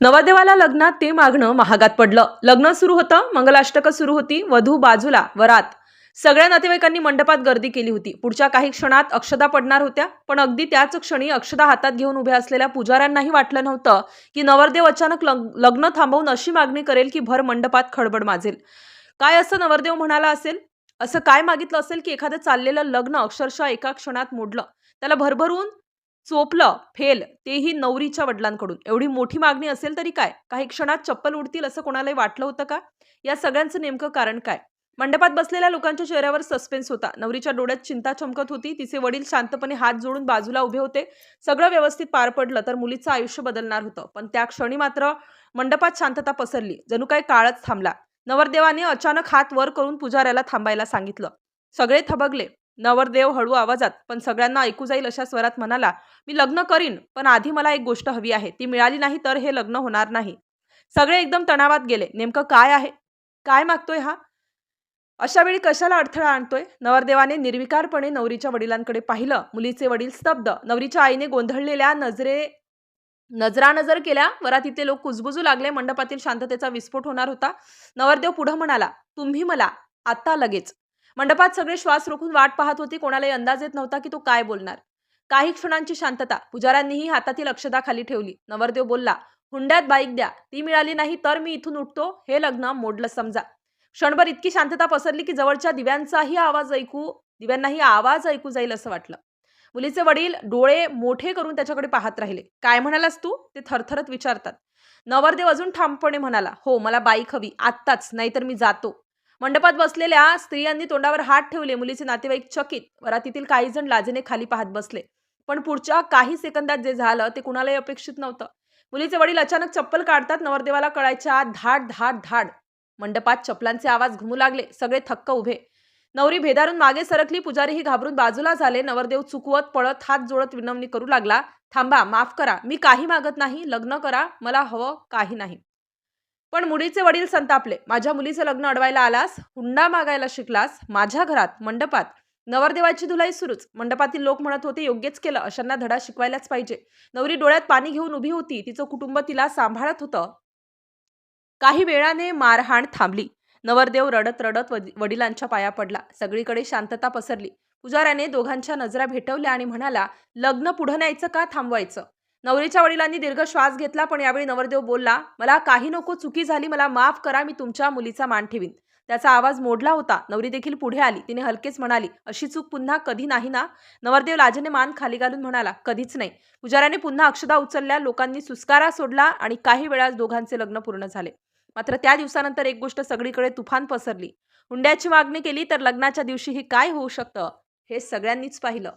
नवरदेवाला लग्नात ते मागणं महागात पडलं. लग्न सुरू होतं मंगलाष्टकं सुरू होती वधू बाजूला वरात. सगळ्या नातेवाईकांनी मंडपात गर्दी केली होती. पुढच्या काही क्षणात अक्षदा पडणार होत्या पण अगदी त्याच क्षणी अक्षदा हातात घेऊन उभ्या असलेल्या पुजाऱ्यांनाही वाटलं नव्हतं की नवरदेव अचानक लग- लग्न थांबवून अशी मागणी करेल की भर मंडपात खडबड माजेल. काय असं नवरदेव म्हणाला असेल? असं काय मागितलं असेल की एखादं चाललेलं लग्न अक्षरशः एका क्षणात मोडलं? त्याला भरभरून चोपलं फेल तेही नवरीच्या वडिलांकडून. एवढी मोठी मागणी असेल तरी काय? काही क्षणात चप्पल उडतील असं कोणालाही वाटलं होतं का? या सगळ्यांचं नेमकं कारण काय? मंडपात बसलेल्या लोकांच्या चेहऱ्यावर सस्पेन्स होता. नवरीच्या डोळ्यात चिंता चमकत होती. तिचे वडील शांतपणे हात जोडून बाजूला उभे होते. सगळं व्यवस्थित पार पडलं तर मुलीचं आयुष्य बदलणार होतं. पण त्या क्षणी मात्र मंडपात शांतता पसरली. जणू काही काळच थांबला. नवरदेवाने अचानक हात वर करून पुजाऱ्याला थांबायला सांगितलं. सगळे थबकले नवरदेव हळू आवाजात पण सगळ्यांना ऐकू जाईल अशा स्वरात म्हणाला मी लग्न करीन पण आधी मला एक गोष्ट हवी आहे ती मिळाली नाही तर हे लग्न होणार नाही. सगळे एकदम तणावात गेले नेमकं काय आहे? काय मागतोय हा? अशा वेळी कशाला अडथळा आणतोय? नवरदेवाने निर्विकारपणे नवरीच्या वडिलांकडे पाहिलं. मुलीचे वडील स्तब्ध. नवरीच्या आईने गोंधळलेल्या नजरे नजरानजर केल्या. वरातीतले लोक कुजबुजू लागले. मंडपातील शांततेचा विस्फोट होणार होता. नवरदेव पुढं म्हणाला तुम्ही मला आता लगेच मंडपात सगळे श्वास रोखून वाट पाहत होते. कोणालाही अंदाज येत नव्हता की तो काय बोलणार. काही क्षणांची शांतता. पुजाऱ्यांनीही हातातील अक्षदा खाली ठेवली. नवरदेव बोलला हुंड्यात बाईक द्या. ती मिळाली नाही तर मी इथून उठतो. हे लग्न मोडलं समजा. क्षणभर इतकी शांतता पसरली की जवळच्या दिव्यांचाही आवाज ऐकू दिव्यांनाही आवाज ऐकू जाईल असं वाटलं. मुलीचे वडील डोळे मोठे करून त्याच्याकडे पाहत राहिले. काय म्हणालास तू? ते थरथरत विचारतात. नवरदेव अजून ठामपणे म्हणाला हो मला बाईक हवी. आत्ताच. नाहीतर मी जातो. मंडपात बसलेल्या स्त्रियांनी तोंडावर हात ठेवले. मुलीचे नातेवाईक चकित वरातीतील काही जण लाजेने खाली पाहत बसले. पण पुढच्या काही सेकंदात जे झालं ते कुणालाही अपेक्षित नव्हतं. मुलीचे वडील अचानक चप्पल काढतात नवरदेवाला कळायच्या आत धाड धाड धाड. मंडपात चपलांचे आवाज घुमू लागले. सगळे थक्क उभे. नवरी भेदारून मागे सरकली. पुजारीही घाबरून बाजूला झाले. नवरदेव चुकवत पळत हात जोडत विनवणी करू लागला. थांबा माफ करा. मी काही मागत नाही. लग्न करा. मला हवं काही नाही. पण मुलीचे वडील संतापले. माझ्या मुलीचं लग्न अडवायला आलास हुंडा मागायला शिकलास माझ्या घरात मंडपात. नवरदेवाची धुलाई सुरूच. मंडपातील लोक म्हणत होते योग्यच केलं. अशांना धडा शिकवायलाच पाहिजे. नवरी डोळ्यात पाणी घेऊन उभी होती. तिचं कुटुंब तिला सांभाळत होतं. काही वेळाने मारहाण थांबली. नवरदेव रडत रडत वडिलांच्या पाया पडला. सगळीकडे शांतता पसरली. पुजाऱ्याने दोघांच्या नजरा भेटवल्या आणि म्हणाला लग्न पुढं न्यायचं का थांबवायचं? नवरीच्या वडिलांनी दीर्घ श्वास घेतला पण यावेळी नवरदेव बोलला मला काही नको चुकी झाली मला माफ करा मी तुमच्या मुलीचा मान ठेवीन. त्याचा आवाज मोडला होता. नवरी देखील पुढे आली. तिने हलकेच म्हणाली अशी चूक पुन्हा कधी नाही ना? नवरदेव लाजेने मान खाली घालून म्हणाला कधीच नाही. पुजाऱ्याने पुन्हा अक्षदा उचलल्या लोकांनी सुस्कारा सोडला आणि काही वेळात दोघांचे लग्न पूर्ण झाले. मात्र त्या दिवसानंतर एक गोष्ट सगळीकडे तुफान पसरली. हुंड्याची मागणी केली तर लग्नाच्या दिवशी ही काय होऊ शकतं हे सगळ्यांनीच पाहिलं.